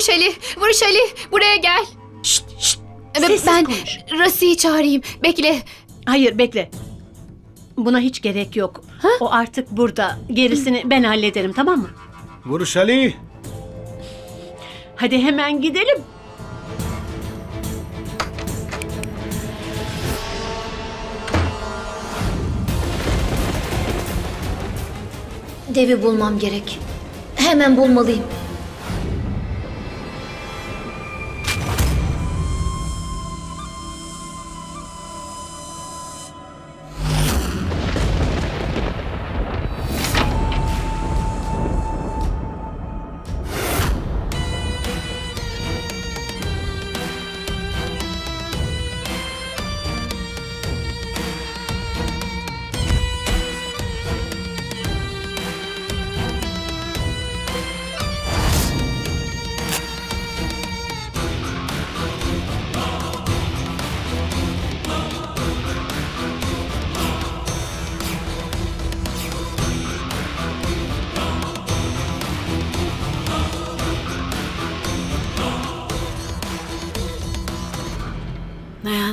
Şali, Vuruş Ali buraya gel. Şşt şşt. Ben- Sessiz ben konuş. Rasi'yi çağırayım. Bekle. Hayır bekle. Buna hiç gerek yok. O artık burada. Gerisini ben hallederim tamam mı? Vuruş Ali. Hadi hemen gidelim. Devi bulmam gerek. Hemen bulmalıyım.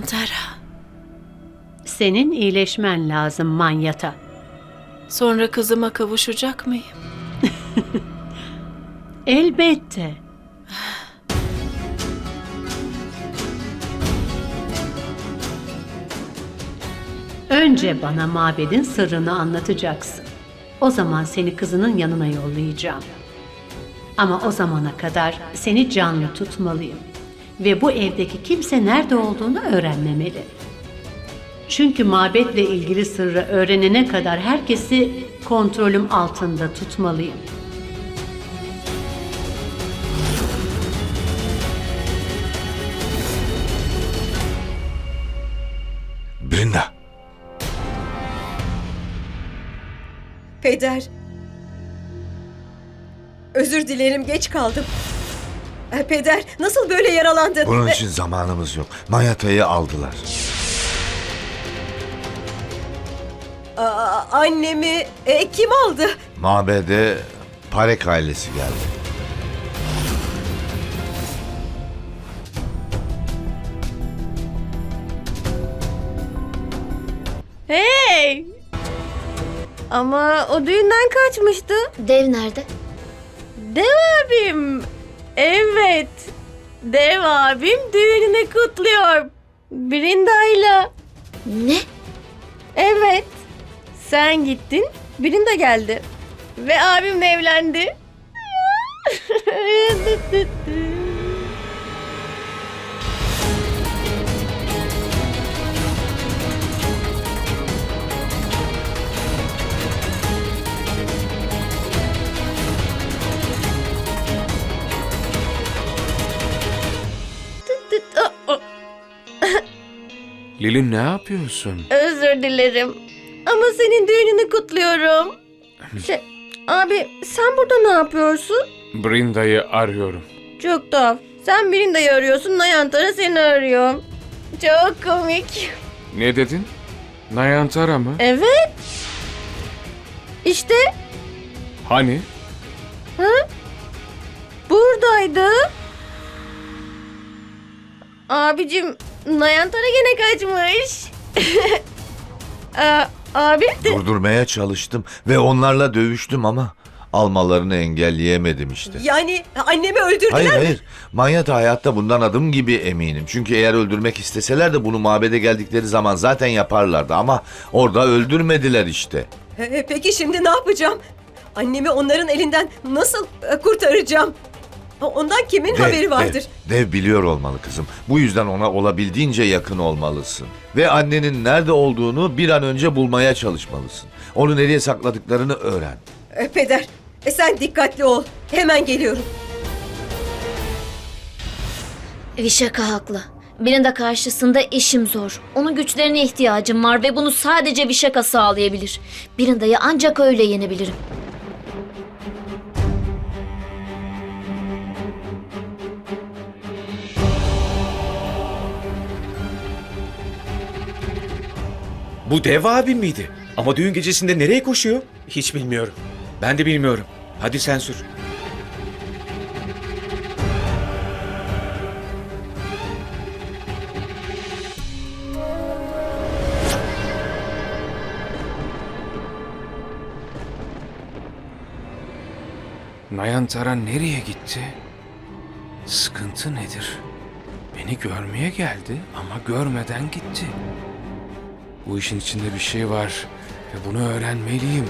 Nayantara. Senin iyileşmen lazım manyata. Sonra kızıma kavuşacak mıyım? Elbette. Önce bana mabedin sırrını anlatacaksın. O zaman seni kızının yanına yollayacağım. Ama o zamana kadar seni canlı tutmalıyım. Ve bu evdeki kimse nerede olduğunu öğrenmemeli. Çünkü mabetle ilgili sırrı öğrenene kadar herkesi kontrolüm altında tutmalıyım. Brinda. Peder. Özür dilerim geç kaldım. Eh, Peder nasıl böyle yaralandın? Bunun için zamanımız yok. Mayata'yı aldılar. Aa, annemi e, kim aldı? Mabede Parek ailesi geldi. Hey! Ama o düğünden kaçmıştı. Dev nerede? Dev abim. Evet. Dev abim düğününü kutluyor. Brinda'yla. Ne? Evet. Sen gittin. Brinda geldi. Ve abimle evlendi. Lili ne yapıyorsun? Özür dilerim. Ama senin düğününü kutluyorum. Şey, abi sen burada ne yapıyorsun? Brinda'yı arıyorum. Çok tuhaf. Sen Brinda'yı arıyorsun, Nayantara seni arıyor. Çok komik. Ne dedin? Nayantara mı? Evet. İşte Hani? buradaydı. Abicim, Nayantara gene kaçmış. Aa, abi, Durdurmaya çalıştım ve onlarla dövüştüm ama almalarını engelleyemedim işte. Yani annemi öldürdüler Hayır mi? hayır. Manyata hayatta bundan adım gibi eminim. Çünkü eğer öldürmek isteseler de bunu mabede geldikleri zaman zaten yaparlardı ama orada öldürmediler işte. Peki şimdi ne yapacağım? Annemi onların elinden nasıl e, kurtaracağım? Ondan kimin haberi vardır? Dev, dev biliyor olmalı kızım. Bu yüzden ona olabildiğince yakın olmalısın. Ve annenin nerede olduğunu bir an önce bulmaya çalışmalısın. Onu nereye sakladıklarını öğren. E, Peder, e, sen dikkatli ol. Hemen geliyorum. Vişaka haklı. Birinde karşısında işim zor. Onun güçlerine ihtiyacım var ve bunu sadece Vişaka sağlayabilir. Birinda'yı ancak öyle yenebilirim. Bu dev abim miydi? Ama düğün gecesinde nereye koşuyor? Hiç bilmiyorum. Ben de bilmiyorum. Hadi sen sür. Nayantara nereye gitti? Sıkıntı nedir? Beni görmeye geldi ama görmeden gitti. Bu işin içinde bir şey var ve bunu öğrenmeliyim.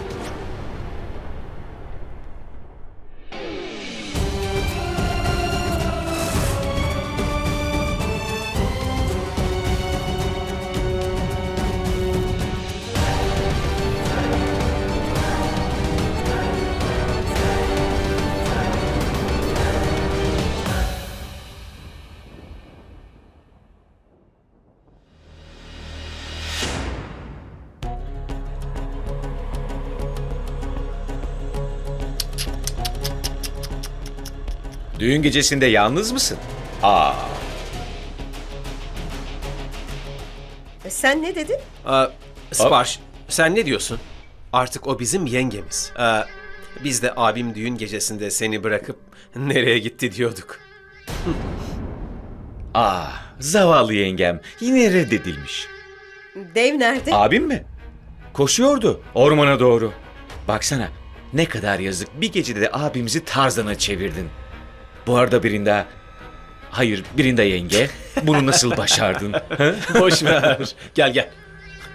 Düğün gecesinde yalnız mısın? Aa, E, Sen ne dedin? Aa, Sparş, sen ne diyorsun? Artık o bizim yengemiz. Aa, biz de abim düğün gecesinde seni bırakıp nereye gitti diyorduk. aa, zavallı yengem yine reddedilmiş. Dev nerede? Abim mi? Koşuyordu ormana doğru. Baksana ne kadar yazık bir gecede de abimizi Tarzan'a çevirdin. Bu arada Birinda... Hayır Birinda yenge bunu nasıl başardın? ha? Boş ver. gel gel.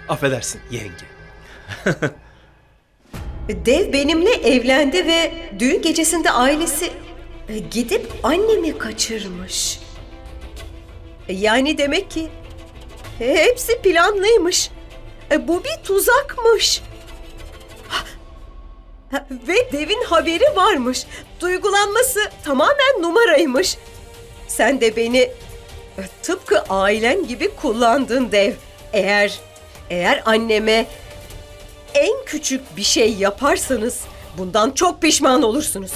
Affedersin yenge. Dev benimle evlendi ve düğün gecesinde ailesi e, gidip annemi kaçırmış. E, Yani demek ki hepsi planlıymış. E, Bu bir tuzakmış. Ve devin haberi varmış. Duygulanması tamamen numaraymış. Sen de beni e, tıpkı ailen gibi kullandın dev. Eğer eğer anneme en küçük bir şey yaparsanız bundan çok pişman olursunuz.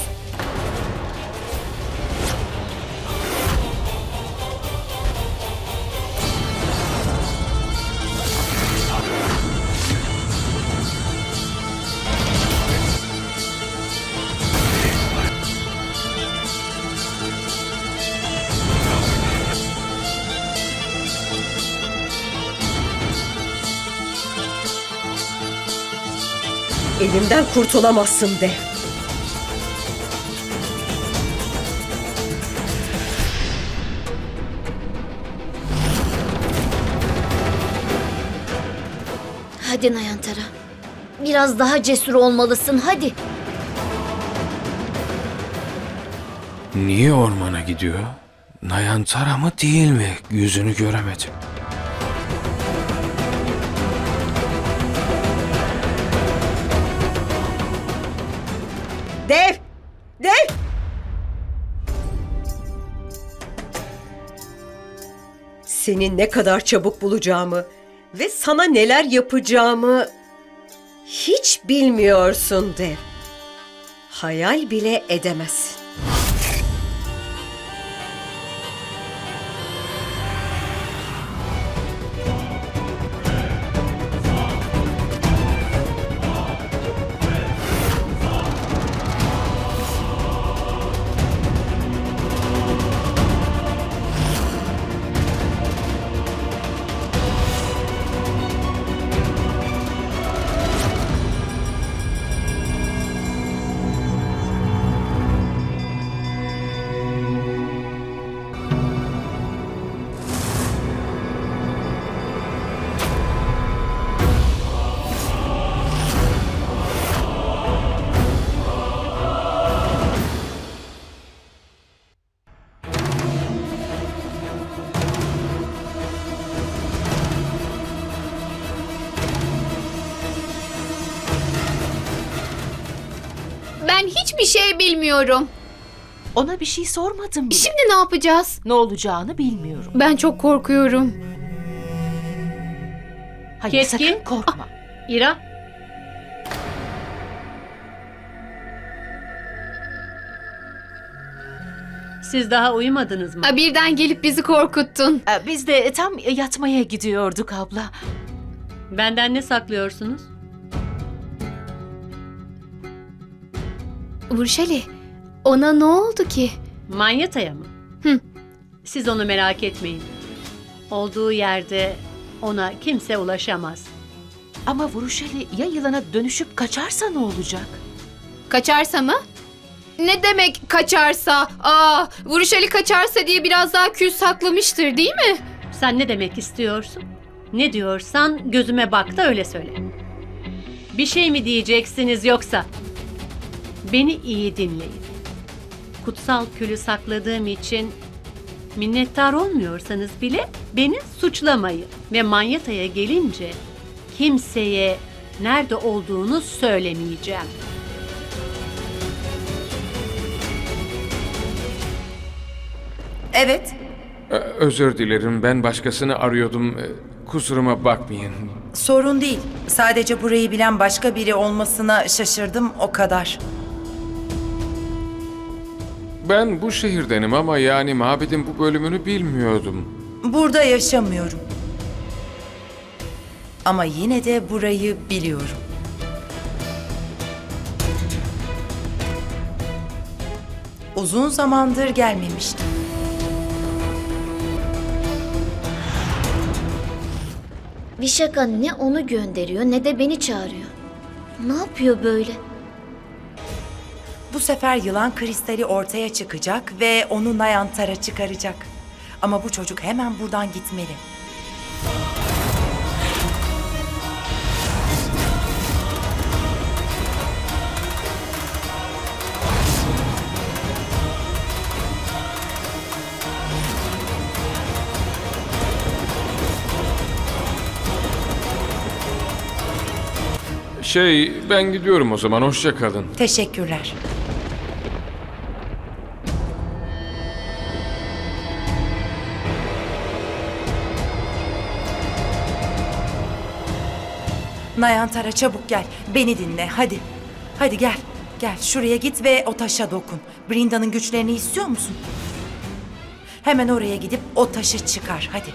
Elimden kurtulamazsın de. Hadi Nayantara. Biraz daha cesur olmalısın hadi. Niye ormana gidiyor? Nayantara mı değil mi? Yüzünü göremedim. Dev! Dev! Seni ne kadar çabuk bulacağımı ve sana neler yapacağımı hiç bilmiyorsun Dev. Hayal bile edemezsin. Hiçbir şey bilmiyorum. Ona bir şey sormadım bile. Şimdi ne yapacağız? Ne olacağını bilmiyorum. Ben çok korkuyorum. Hayır Keskin. sakın korkma. İra. Siz daha uyumadınız mı? Aa, Birden gelip bizi korkuttun. Ee, Biz de tam yatmaya gidiyorduk abla. Benden ne saklıyorsunuz? Vurşali, ona ne oldu ki? Manyeta'ya mı? Hı. Siz onu merak etmeyin. Olduğu yerde ona kimse ulaşamaz. Ama Vuruşeli ya yılana dönüşüp kaçarsa ne olacak? Kaçarsa mı? Ne demek kaçarsa? Aa, Vuruşali kaçarsa diye biraz daha kül saklamıştır değil mi? Sen ne demek istiyorsun? Ne diyorsan gözüme bak da öyle söyle. Bir şey mi diyeceksiniz yoksa? Beni iyi dinleyin. Kutsal külü sakladığım için minnettar olmuyorsanız bile beni suçlamayın. Ve manyetaya gelince kimseye nerede olduğunu söylemeyeceğim. Evet, Ee, Özür dilerim ben başkasını arıyordum. Ee, Kusuruma bakmayın. sorun değil. Sadece burayı bilen başka biri olmasına şaşırdım o kadar. Ben bu şehirdenim ama yani mabedin bu bölümünü bilmiyordum. Burada yaşamıyorum. Ama yine de burayı biliyorum. Uzun zamandır gelmemiştim. Vişaka ne onu gönderiyor ne de beni çağırıyor. Ne yapıyor böyle? Bu sefer yılan kristali ortaya çıkacak ve onu Nayantara çıkaracak. Ama bu çocuk hemen buradan gitmeli. Şey ben gidiyorum o zaman hoşça kalın. Teşekkürler. Nayantara çabuk gel. Beni dinle hadi. Hadi gel. Gel şuraya git ve o taşa dokun. Brinda'nın güçlerini istiyor musun? Hemen oraya gidip o taşı çıkar hadi.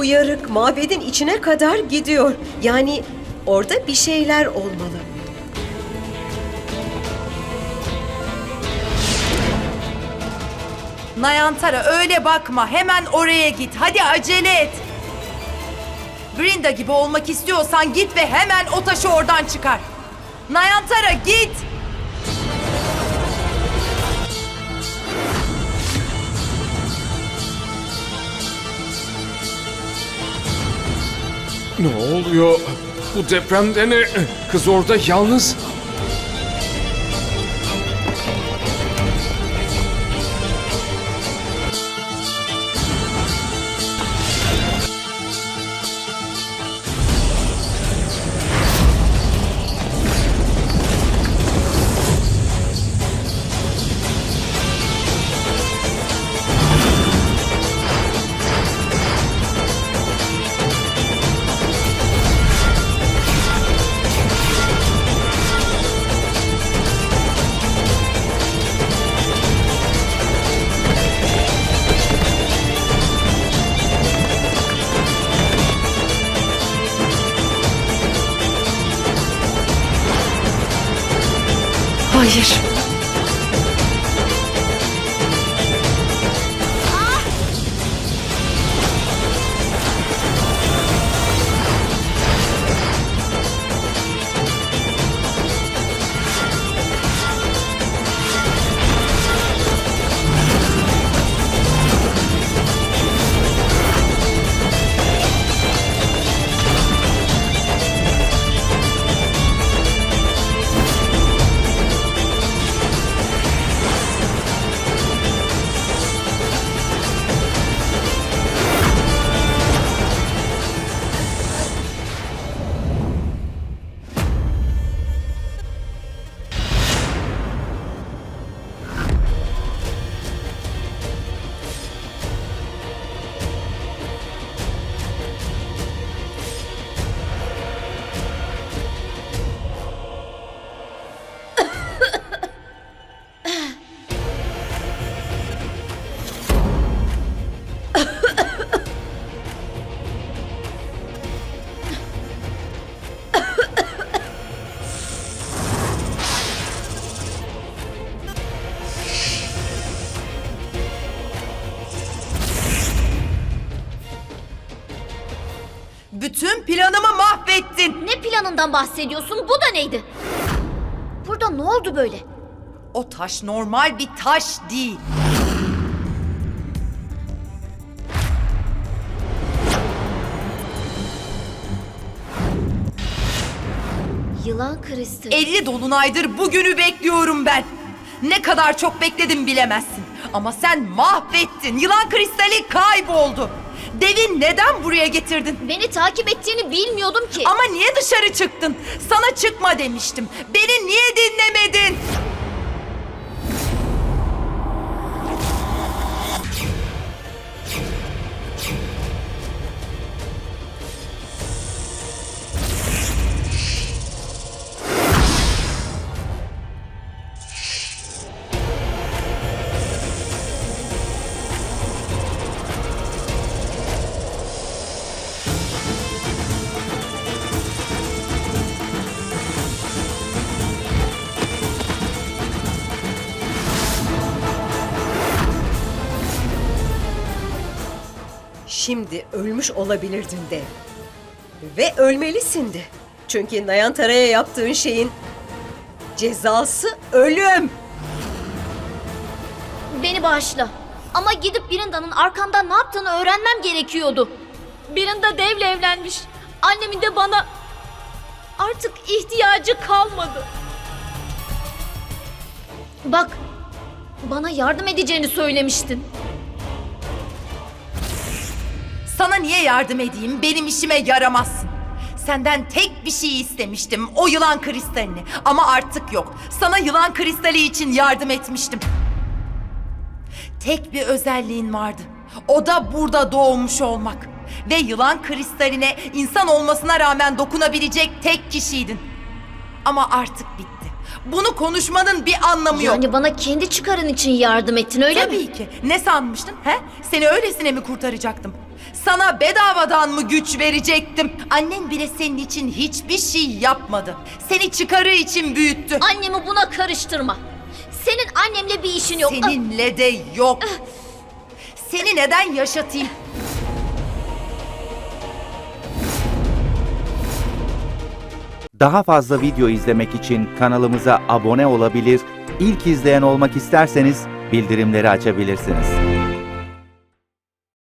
Bu yarık mabedin içine kadar gidiyor. Yani orada bir şeyler olmalı. Nayantara öyle bakma. Hemen oraya git. Hadi acele et. Brinda gibi olmak istiyorsan git ve hemen o taşı oradan çıkar. Nayantara git. Ne oluyor? Bu depremde ne? Kız orada yalnız. Yanından bahsediyorsun? Bu da neydi? Burada ne oldu böyle? O taş normal bir taş değil. Yılan kristali. 50 dolunaydır bugünü bekliyorum ben. Ne kadar çok bekledim bilemezsin. Ama sen mahvettin. Yılan kristali kayboldu. Devin neden buraya getirdin? Beni takip ettiğini bilmiyordum ki. Ama niye dışarı çıktın? Sana çıkma demiştim. Beni niye dinlemedin? Şimdi ölmüş olabilirdin de. Ve ölmelisin de. Çünkü Nayantara'ya yaptığın şeyin cezası ölüm. Beni bağışla. Ama gidip Birinda'nın arkamdan ne yaptığını öğrenmem gerekiyordu. Birinda devle evlenmiş. Annemin de bana artık ihtiyacı kalmadı. Bak, bana yardım edeceğini söylemiştin. Sana niye yardım edeyim? Benim işime yaramazsın. Senden tek bir şey istemiştim. O yılan kristalini. Ama artık yok. Sana yılan kristali için yardım etmiştim. Tek bir özelliğin vardı. O da burada doğmuş olmak. Ve yılan kristaline insan olmasına rağmen dokunabilecek tek kişiydin. Ama artık bitti. Bunu konuşmanın bir anlamı yok. Yani bana kendi çıkarın için yardım ettin öyle mi? Tabii ki. Ne sanmıştın? He? Seni öylesine mi kurtaracaktım? Sana bedavadan mı güç verecektim? Annen bile senin için hiçbir şey yapmadı. Seni çıkarı için büyüttü. Annemi buna karıştırma. Senin annemle bir işin yok. Seninle de yok. Seni neden yaşatayım? Daha fazla video izlemek için kanalımıza abone olabilir, ilk izleyen olmak isterseniz bildirimleri açabilirsiniz.